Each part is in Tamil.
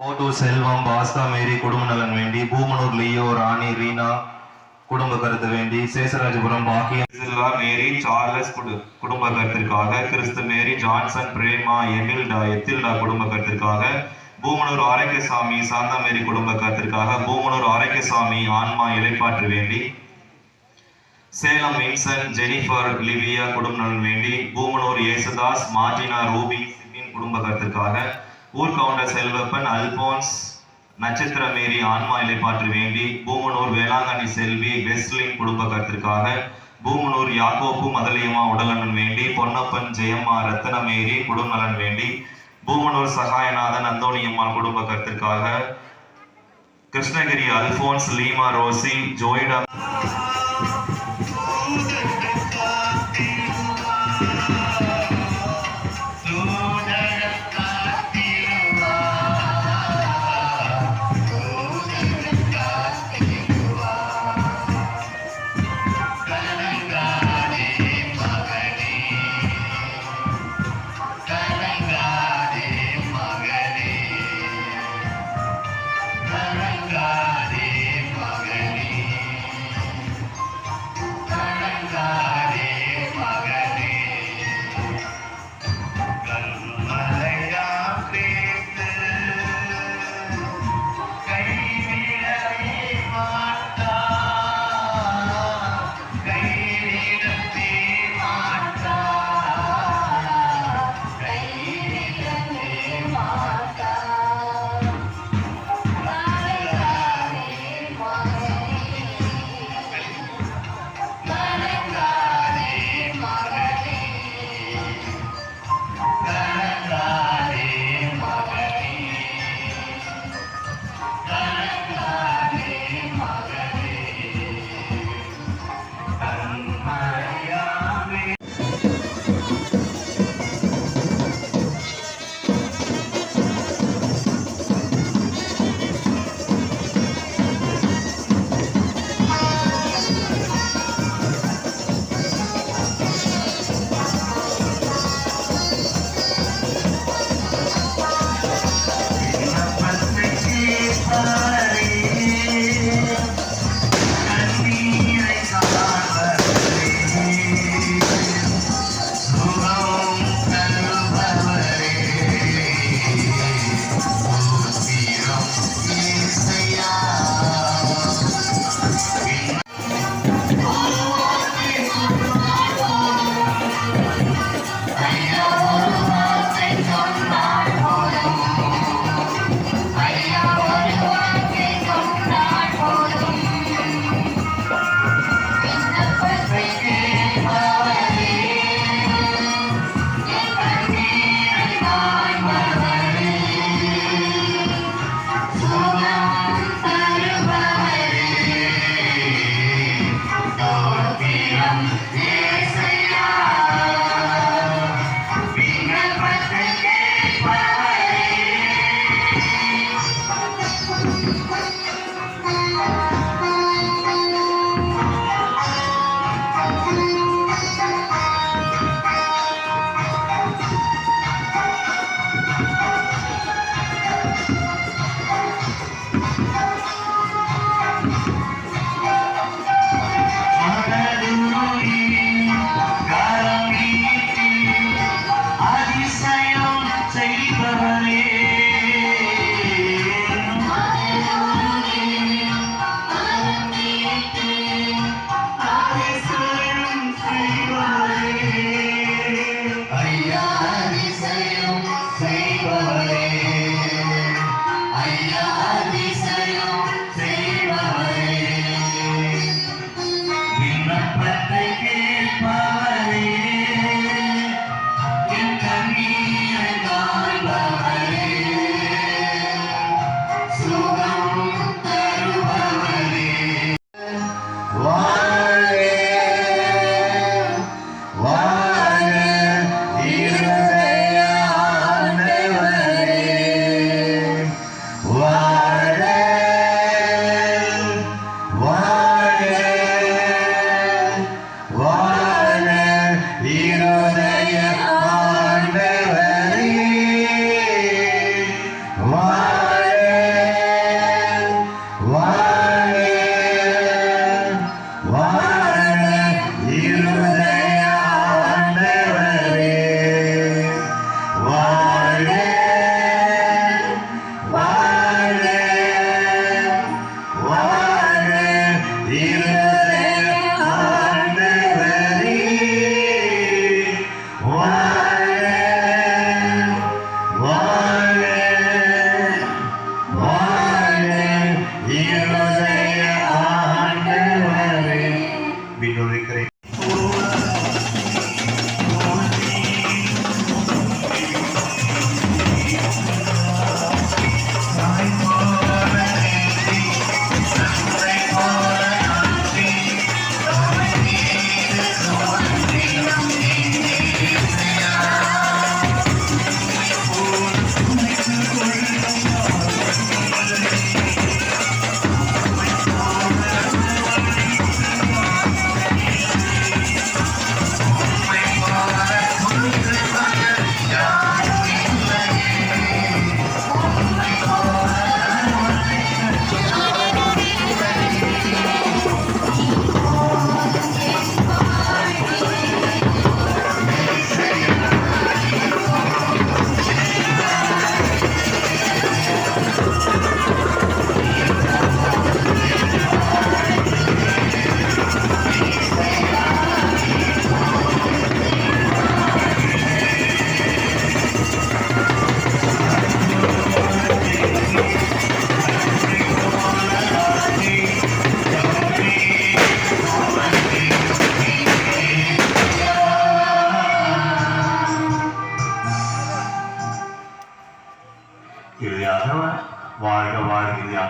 கோட்டு செல்வம் பாஸ்கா மேரி குடும்ப நலன் வேண்டி பூமனூர் லியோ ராணி ரீனா குடும்ப கருத்து வேண்டி சேசராஜபுரம் பாக்கியம். சில்வா மேரி சார்லஸ் குடும்ப கருத்திற்காக கிறிஸ்து மேரி ஜான்சன் பிரேமா எமில்டா எத்தில்டா குடும்ப கருத்திற்காக பூமனூர் ஆரோக்கியசாமி சாந்தா மேரி குடும்ப கருத்திற்காக பூமனூர் ஆரோக்கியசாமி ஆன்மா இலைப்பாற்று வேண்டி சேலம் வின்சன் ஜெனிஃபர் லிவியா குடும்ப நலன் வேண்டி பூமனூர் இயேசுதாஸ் மார்டினா ரூபி சிபின் குடும்ப கருத்திற்காக ஊர்கவுண்டர் செல்வப்பன் அல்போன்ஸ் நட்சத்திர மேரி ஆன்மா இலைப்பாற்று வேண்டி பூமனூர் வேளாங்கண்ணி செல்வி வெஸ்லின் குடும்ப கருத்திற்காக பூமனூர் யாக்கோப்பு மதலியம்மா உடலனன் வேண்டி பொன்னப்பன் ஜெயம்மா ரத்தனமேரி குடும்பநலன் வேண்டி பூமனூர் சகாயநாதன் அந்தோணியம்மாள் குடும்ப கருத்திற்காக Krishnagiri Alphonse Leema Rosy Joyida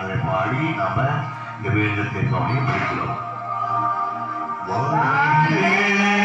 வாழ்க இந்தியாவை பாடி நாம இந்த வேந்த தீர்மானம் படிக்கிறோம் வாழ்க